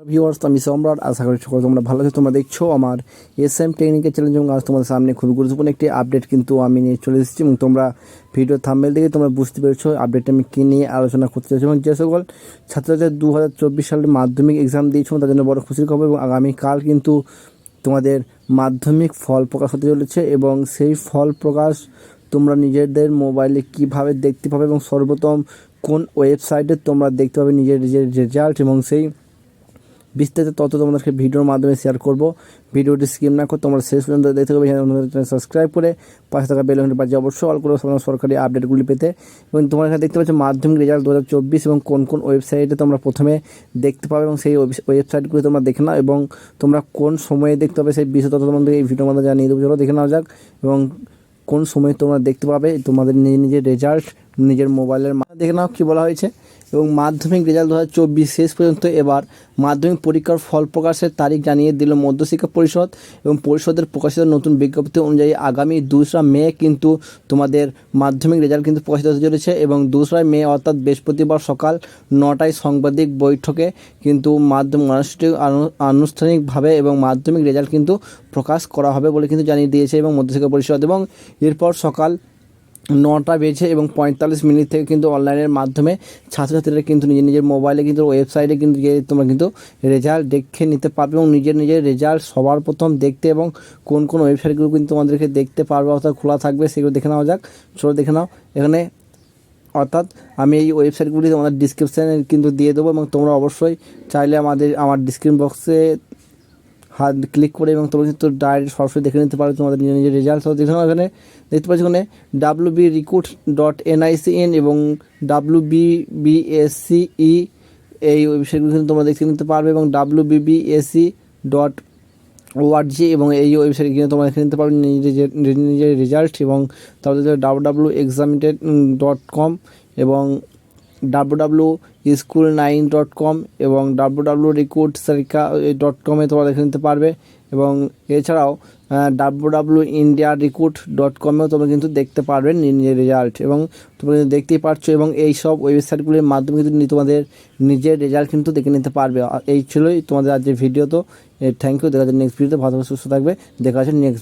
Viewers আমি সম্রাট, আশা করি সকল তোমরা ভালো আছো, তোমরা দেখছ আমার এস এম টেকনিক্যাল চ্যালেঞ্জ এবং আজ তোমাদের সামনে খুবই গুরুত্বপূর্ণ একটি আপডেট কিন্তু আমি নিয়ে চলে এসেছি এবং তোমরা ভিডিও থাম্বেল দেখে তোমরা বুঝতে পেরেছ আপডেটটা আমি কী নিয়ে আলোচনা করতে চাইছি এবং যে সকল ছাত্রছাত্রী দু হাজার চব্বিশ সালে মাধ্যমিক এক্সাম দিয়েছ তার জন্য বড় খুশির খবর এবং আগামীকাল কিন্তু তোমাদের মাধ্যমিক ফল প্রকাশ হতে চলেছে এবং সেই ফল প্রকাশ তোমরা নিজেদের মোবাইলে কীভাবে দেখতে পাবে এবং সর্বপ্রথম কোন ওয়েবসাইটে তোমরা দেখতে পাবে নিজের নিজের রেজাল্ট এবং সেই বিস্তারিত তথ্য তোমাদেরকে ভিডিওর মাধ্যমে শেয়ার করব। ভিডিওটি স্কিম না করে তোমরা শেষ পর্যন্ত দেখতে হবে সাবস্ক্রাইব করে পাশে থাকা বেল বাজে অবশ্যই অল করে সরকারি আপডেটগুলি পেতে। এবং তোমরা এখানে দেখতে পাচ্ছ মাধ্যমিক রেজাল্ট দু হাজার চব্বিশ এবং কোন কোন ওয়েবসাইটে তোমরা প্রথমে দেখতে পাবে এবং সেই ওয়েবসাইটগুলি তোমরা দেখে নাও এবং তোমরা কোন সময়ে দেখতে পাবে সেই বিষয় তথ্য তোমাদের এই ভিডিওর মধ্যে জানিয়ে দেবো। চলো দেখে নেওয়া যাক এবং কোন সময় তোমরা দেখতে পাবে তোমাদের নিজের নিজের রেজাল্ট নিজের মোবাইলের দেখে নাও কী বলা হয়েছে। এবং মাধ্যমিক রেজাল্ট দু চব্বিশ শেষ পর্যন্ত এবার মাধ্যমিক পরীক্ষার ফল প্রকাশের তারিখ জানিয়ে দিল মধ্যশিক্ষা পরিষদ এবং পরিষদের প্রকাশিত নতুন বিজ্ঞপ্তি অনুযায়ী আগামী দোসরা মে কিন্তু তোমাদের মাধ্যমিক রেজাল্ট কিন্তু প্রকাশিত হতে চলেছে এবং দোসরা মে অর্থাৎ বৃহস্পতিবার সকাল নটায় সাংবাদিক বৈঠকে কিন্তু মাধ্যম আনুষ্ঠানিক আনু- আনুষ্ঠানিকভাবে এবং মাধ্যমিক রেজাল্ট কিন্তু প্রকাশ করা হবে বলে কিন্তু জানিয়ে দিয়েছে এবং মধ্যশিক্ষা পরিষদ এবং এরপর সকাল নটা বেজে এবং পঁয়তাল্লিশ মিনিট থেকে কিন্তু অনলাইনের মাধ্যমে ছাত্রছাত্রীরা কিন্তু নিজের নিজের মোবাইলে কিন্তু ওয়েবসাইটে কিন্তু গিয়ে তোমরা কিন্তু রেজাল্ট দেখে নিতে পারবে এবং নিজের নিজের রেজাল্ট সবার প্রথম দেখতে এবং কোন কোন ওয়েবসাইটগুলো কিন্তু তোমাদেরকে দেখতে পারবে অর্থাৎ খোলা থাকবে সেগুলো দেখে নেওয়া যাক। চলো দেখে নাও। এখানে অর্থাৎ আমি এই ওয়েবসাইটগুলি তোমাদের ডিসক্রিপশানে কিন্তু দিয়ে দেবো এবং তোমরা অবশ্যই চাইলে আমাদের, আমার ডিসক্রিপশন বক্সে হাত ক্লিক করে এবং তোমরা কিন্তু ডাইরেক্ট সরাসরি দেখে নিতে পারো তোমাদের নিজের নিজের রেজাল্ট তো দেখে নাও এখানে দেখতে পাচ্ছ এখানে W B recruit dot NICN এবং ডাব্লিউ বি বিএসসিই এই ওয়েবসাইটগুলো কিন্তু তোমরা দেখে নিতে পারবে এবং ডাব্লিউ বিবিএসসি ডট ওআরজি এবং এই ওয়েবসাইটে গিয়ে তোমরা দেখে নিতে পারবে নিজের নিজের রেজাল্ট এবং তারপরে ডাব্লু ডাব্লু এক্সামিটেড ডট কম এবং W school nine dot com এবং W W recruit Sarika dot কমে তোমরা দেখে নিতে পারবে এবং এছাড়াও W W India recruit dot কমেও তোমরা কিন্তু দেখতে পারবে নিজের রেজাল্ট এবং তোমরা কিন্তু দেখতেই পারছ এবং এই সব ওয়েবসাইটগুলির মাধ্যমে কিন্তু তোমাদের নিজের রেজাল্ট কিন্তু দেখে নিতে পারবে। আর এই ছিলই তোমাদের আজকের ভিডিও তো। থ্যাংক ইউ দেখা যাচ্ছে নেক্সট ভিডিওতে ভালো সুস্থ থাকবে। দেখা যাচ্ছে নেক্সট